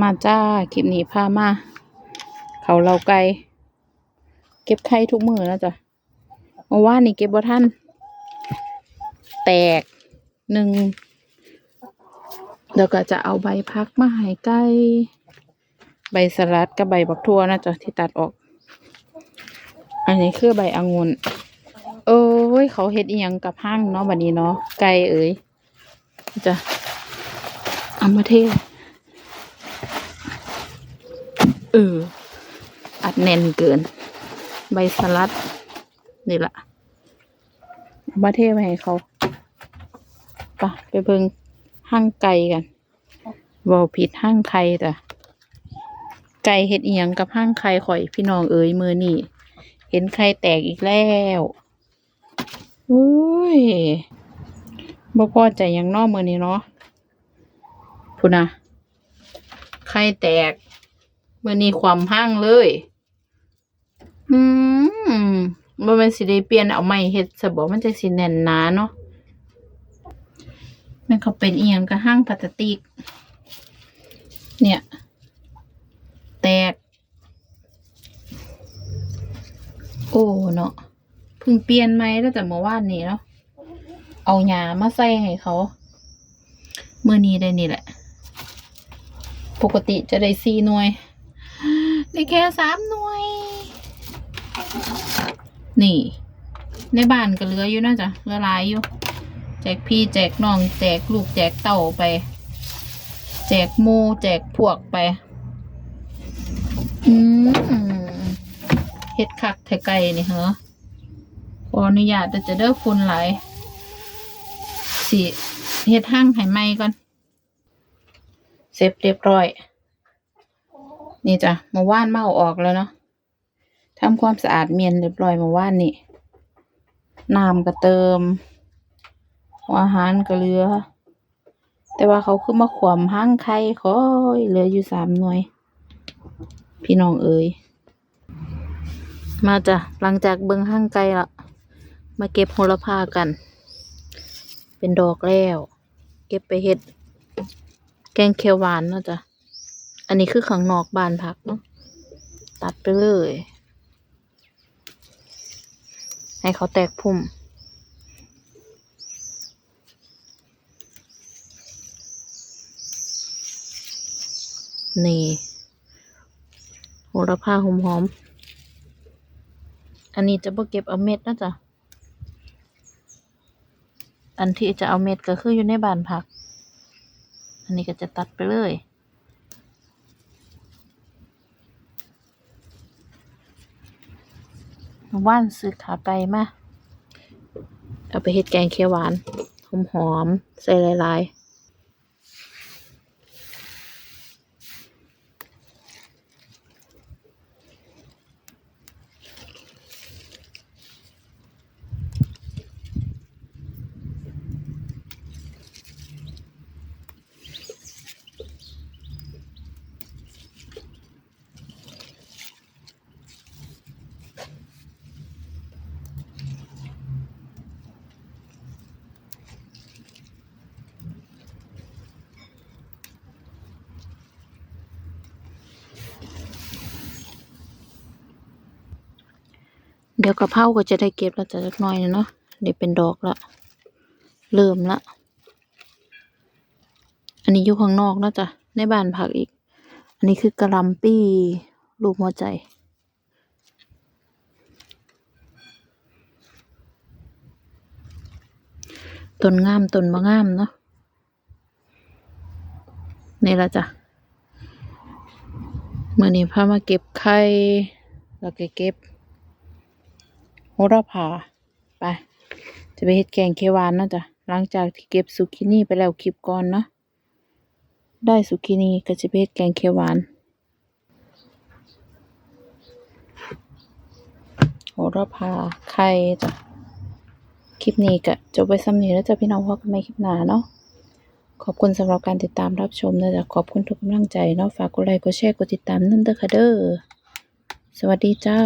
มาจ้า คลิปนี้พามา เขาเราไก่เก็บไข่ทุกมือแล้วจ้ะเมื่อวานนี่เก็บบ่ทันแตกหนึ่งแล้วก็จะเอาใบพักมาให้ไก่ใบสลัดกับใบบักทั่วนะจ๊ะที่ตัดออก อันนี้คือใบองุ่นเอ้ย เขาเฮ็ดอีหยังกับห้างเนาะบัดนี้เนาะไก่เอ๋ยจ้ะเอามาเท เออ อัดแน่นเกิน ใบสลัด นี่ละเอามาเทไปให้เขาปะไปเบิ่งห้างไก่กันเว่าผิดห้างไข่แต่ไก่เห็ดอีหยังกับห้างไข่ข่อยพี่น้องเอ๋ยมือนี่ เห็นไข่แตกอีกแล้วอุ้ยบ่พอใจหยังเนอกมือนี้เนาะพูนะไข่แตก มื่อนี้ความห้างเลย อืมบ่แม่นสิได้เปลี่ยนเอาใหม่เฮ็ดซะบ่มันจะสิแน่นหนาเนาะมันเขาเป็นอีหยังกับห้างพลาสติก เนี่ย แตก โอ้เนาะเพิ่งเปลี่ยนไหมตั้งแต่เมื่อวานนี้เนาะเอาหญ้ามาใส่ให้เขาเมื่อนี้ได้นี่แหละ ปกติจะได้สีหน่วย ได้แค่สามหน่วย นี่ ในบ้านก็เหลืออยู่นะจ๊ะเหลือหลายอยู่ แจกพี่แจกน้อง แจกลูกแจกเต่าไป แจกหมูแจกพวกไป อืมเฮ็ดคักไทไก่นี่เหรอขออนุญาตแต่จะเด้อฝุ่นหลายสิเฮ็ดห้างให้ไหมก่อน เสร็จเรียบร้อย นี่จ้ะเมื่อวานเมาออกแล้วเนาะทำความสะอาดเมียนเรียบร้อยเมื่อวานนี่น้ำก็เติม อาหารก็เหลือ แต่ว่าเขาคือมาขวมห้างไข่คอยเหลืออยู่สามหน่วย พี่น้องเอ๋ยมาจ้ะหลังจากเบิ่งห้างไก่ละมาเก็บโหระพากัน เป็นดอกแล้ว เก็บไปเฮ็ด แกงเขียวหวานเนาะจ้ะ อันนี้คือข้างนอกบานพักเนาะตัดไปเลย ให้เขาแตกพุ่ม นี่โหระพาหอมหอม อันนี้จะบ่เก็บเอาเม็ดนะจ๊ะ อันที่จะเอาเม็ดก็คืออยู่ในบานผัก อันนี้ก็จะตัดไปเลย ว่านซื้อขาไก่มา เอาไปเฮ็ดแกงเขียวหวาน หอมหอมๆใส่หลายๆ เดี๋ยวกระเพราก็จะได้เก็บแล้วจะจักหน่อยนะเนาะเดี๋ยวเป็นดอกละเริ่มละ อันนี้อยู่ข้างนอกนะจ้ะในบ้านผักอีก อันนี้คือกระลำปี้รูปหัวใจ ต้นงามต้นบ่งามเนาะนี่ละจ้ะเมื่อนี้พามาเก็บไข่แล้วก็เก็บ โหระพาไป จะไปเฮ็ดแกงเขียวหวานเนาะจ้ะหลังจากที่เก็บซุกินี่ไปแล้วคลิปก่อนเนาะได้ซุกินี่ก็จะไปเฮ็ดแกงเขียวหวานโหระพาไข่จ้ะคลิปนี้ก็จบไปซ้ำนี้แล้วจ้ะพี่น้องพบกันใหม่คลิปหน้าเนาะขอบคุณสำหรับการติดตามรับชมนะจ๊ะขอบคุณทุกกำลังใจเนาะฝากกดไลค์กดแชร์กดติดตามนั่นเด้อค่ะเด้อสวัสดีจ้า